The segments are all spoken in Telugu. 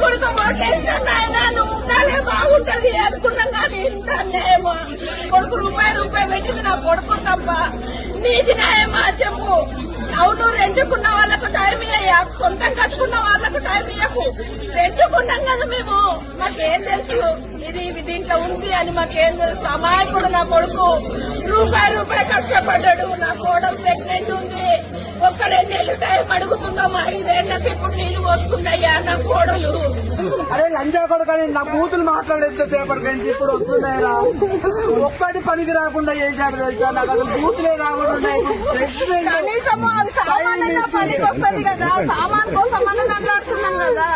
కొడుకు ఓటేసినా నువ్వు ఉండాలే బాగుంటది అనుకున్నాం కొడుకు రూపాయి రూపాయి పెట్టింది నా కొడుకు తప్ప. నీది న్యాయమా చెప్పు. అవును రెండుకున్న వాళ్ళకు టైం ఇయ్యా సొంతం కట్టుకున్న వాళ్ళకు టైం ఇయ్యకు. రెండుకున్నాం కదా మేము. మాకేం తెలుసు? ఇది ఇది దీంట్లో ఉంది అని మాకేం తెలుసు? అమాయకుడు నా కొడుకు. రూపాయి రూపాయి కష్టపడ్డాడు నా కోడలు ప్రెగ్నెంట్ ఉంది. ఒక్క టైం ఐదేళ్ళకి ఇప్పుడు నీళ్ళు నా కోడలు. అరే లంజా కొడుకని నా బూతులు మాట్లాడేది పేపర్ నుంచి ఇప్పుడు వస్తున్నాయిరా. ఒక్కటి పనికి రాకుండా చేశాడు తెలుసా? నాకు అసలు బూతులే రాకుండా ఉన్నాయి. President కనీసం అవి సామాన్యంగా పనికి వస్తుంది కదా. సామాన్ కోసం మనం మాట్లాడుతున్నాం కదా.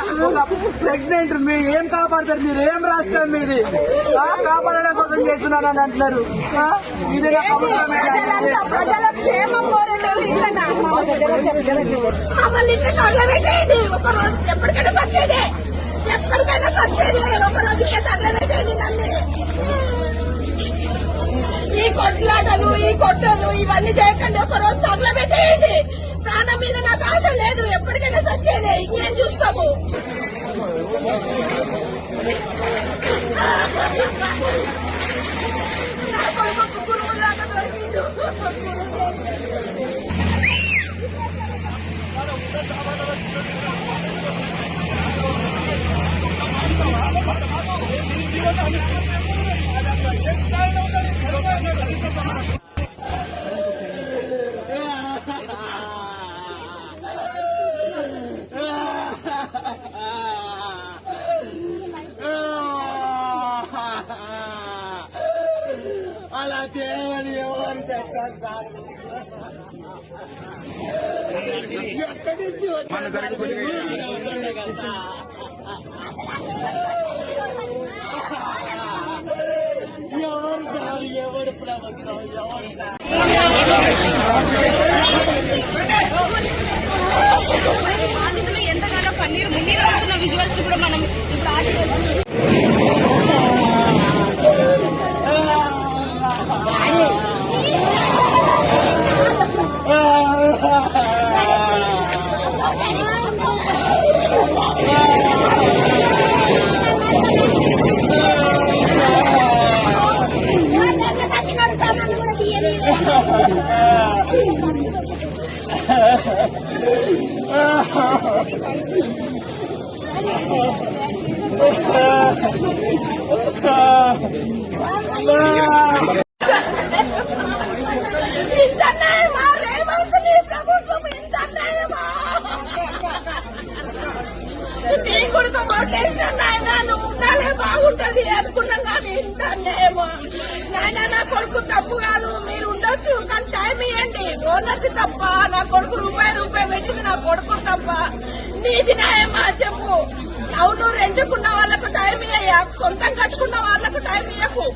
ప్రెగ్నెంట్ మీరు ఏం కాపాడతారు? మీరు ఏం రాష్ట్రం మీది? కాపాడడం కోసం చేస్తున్నారని అంటున్నారు. ప్రజల క్షేమం మమ్మల్ని తగలబెట్టేయండి ఎప్పటికైనా సచ్చేదే ఎప్పటికైనా సచ్చేది ఒక రోజు ఇంత తగలబెట్టేయండి నన్ను. ఈ కొట్లాటలు ఈ కొట్టలు ఇవన్నీ చేయకండి. ఒక రోజు తగలబెట్టేయండి ప్రాణం మీద నాకు ఆశ లేదు. ఎప్పటికైనా సచ్చేదే ఇంకేం చూస్తాము? అలా చేయమని ఎవరు చెప్పారు సార్ ఎక్కడి నుంచి వచ్చారు బాధితులు ఎంతగానో కన్నీరు మున్నీరు అవుతున్న విజువల్స్ కూడా మనం ఇప్పుడు ఆడియో కొడుకు నాయన నువ్వు ఉండాలే బాగుంటది అనుకున్నాం కానీ ఇంత అన్యాయమా నాయన నా కొడుకు తప్పు కాదు మీరు ఉండొచ్చు కానీ టైం ఇవ్వండి ఓనర్స్ తప్ప నా కొడుకు రూపాయి రూపాయి పెట్టింది నా కొడుకు తప్ప. నీది న్యాయమా చెప్పు. అవును రెండుకున్న వాళ్ళకు టైం ఇయ్యా సొంతం కట్టుకున్న వాళ్ళకు టైం ఇయ్యకు.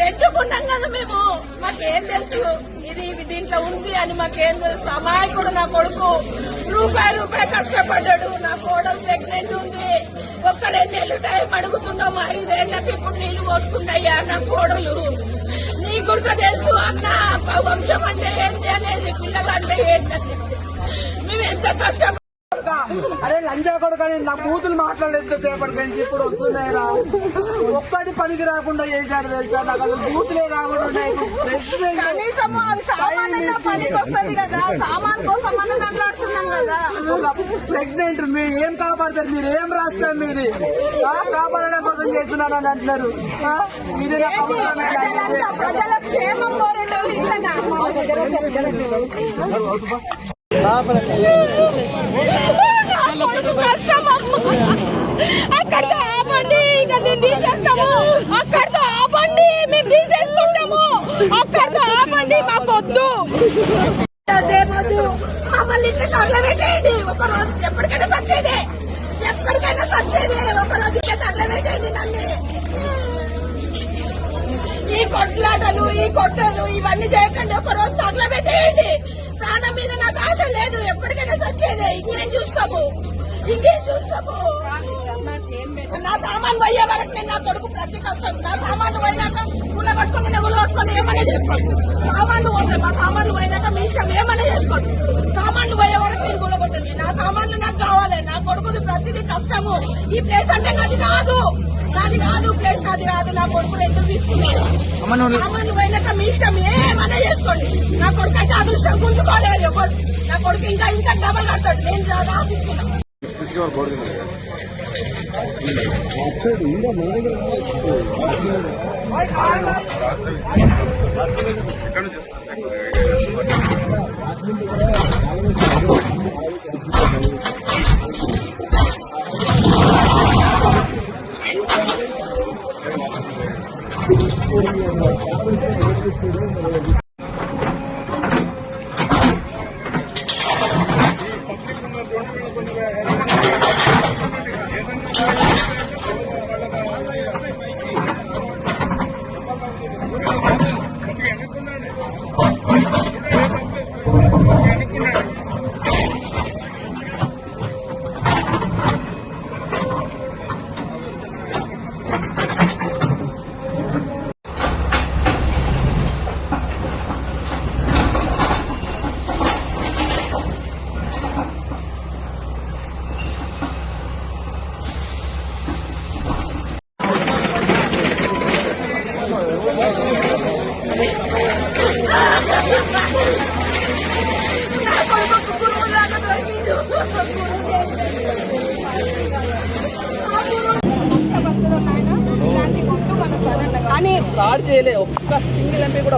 రెండుకున్నాం కదా మేము. మాకేం తెలుసు? ఇది ఇది దీంట్లో ఉంది అని మాకేం తెలుసు? అమాయకుడు నా కొడుకు. రూపాయి రూపాయి కష్టపడ్డాడు. నా కోడలు ప్రెగ్నెంట్ ఉంది. ఒక్క రెండేళ్ళు టైం అడుగుతున్నాం. ఐదేళ్ళకు ఇప్పుడు నీళ్ళు వస్తున్నాయ్యా నా కోడలు. నీ గురిక తెలుసు అన్న. వంశం అంటే ఏంటి అనేది. మేము ఎంత కష్టం అరే లంజా కొడుకని నా బూతులు మాట్లాడేది పేపర్ నుంచి ఇప్పుడు వస్తున్నాయిరా ఒక్కటి పనికి రాకుండా చేశాడు తెలుసా? నాకు అసలు బూతులే రాకుండా కనీసం అవి సామాన్యంగా పనికి వస్తుంది కదా. సామాన్ కోసం మనం మాట్లాడుతున్నాం కదా ఒక ప్రెగ్నెంట్ మీరు ఏం కాపాడతారు? మీరు ఏం రాష్ట్రం మీది? కాపాడడం కోసం చేస్తున్నారని అంటున్నారు. ఇది. అక్కడితో ఆపండి ఇక మేము తీసేస్తాము. అక్కడితో ఆపండి మేము తీసేసుకుంటాము. అక్కడితో ఆపండి మాకొద్దు. మమ్మల్ని ఒక రోజు ఎప్పటికైనా సచ్చేదే ఎప్పటికైనా సచ్చేదే ఒక రోజు ఇంత తగలబెట్టేయండి నన్ను ఈ కొట్లాటలు ఈ కొట్టలు ఇవన్నీ చేయకండి. ఒక రోజు తగలబెట్టేయండి. ప్రాణం మీద నాకు ఆశ లేదు. ఎప్పటికైనా సచ్చేదే ఇంకేం చూస్తాము? ఇంకేం చూస్తాము? నా సామాన్ పోయే వరకు నేను నా కొడుకు ప్రతి కష్టం నా సామాన్లు పోయినాక కూల కట్టుకుని నవ్వులు కట్టుకుని ఏమైనా చేసుకోండి సామాన్లు పోతాయి మా సామాన్లు పోయినాక మీ ఇష్టం ఏమైనా చేసుకోండి సామాన్లు పోయే వరకు నేను కూలగొట్టండి నా సామాన్లు నాకు కావాలి నా కొడుకుది ప్రతిదీ కష్టము. ఈ ప్లేస్ అంటే నాది కాదు నాది కాదు ప్లేస్ నాది కాదు నా కొడుకు రెండు తీసుకున్నాడు అమ్మ నువ్వు సామాన్లు పోయినాక మీ ఇష్టం ఏమైనా చేసుకోండి. నా కొడుకు అయితే అదృష్టం గుంజుకోలేదు ఎవరు నా కొడుకు ఇంకా ఇంకా డబల్ కడతాడు. నేను రాసిస్తున్నాను నా room already.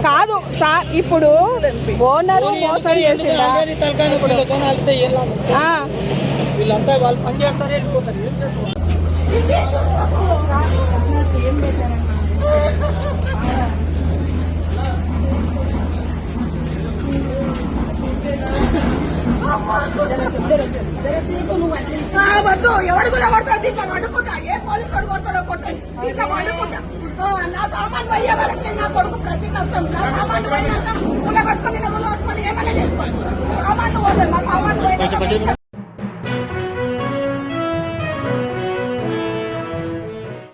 కాదు సార్ ఇప్పుడు ఓనరు మోసం చేసిందా వీళ్ళంతా వాళ్ళు పని చేస్తారు వెళ్ళిపోతారు ఏం చేస్తారు? ఆ, వద్దు ఎవడు కూడా కొడతాడు? దీంట్లో వండుకుంటా. ఏ పోలీసు వాడు కొడతాడో కొట్టండి. దీంట్లో ఆ, నా సామాన్ పోయే వరకు నా కొడుకు ప్రతి కష్టం నా సామాన్ పోయినాక గుల్ల కొట్టుకొని గుల్ల కొట్టుకొని ఏమైనా చేసుకోండి సామాన్లు పోతాయి మా సామాన్లు పోయినాక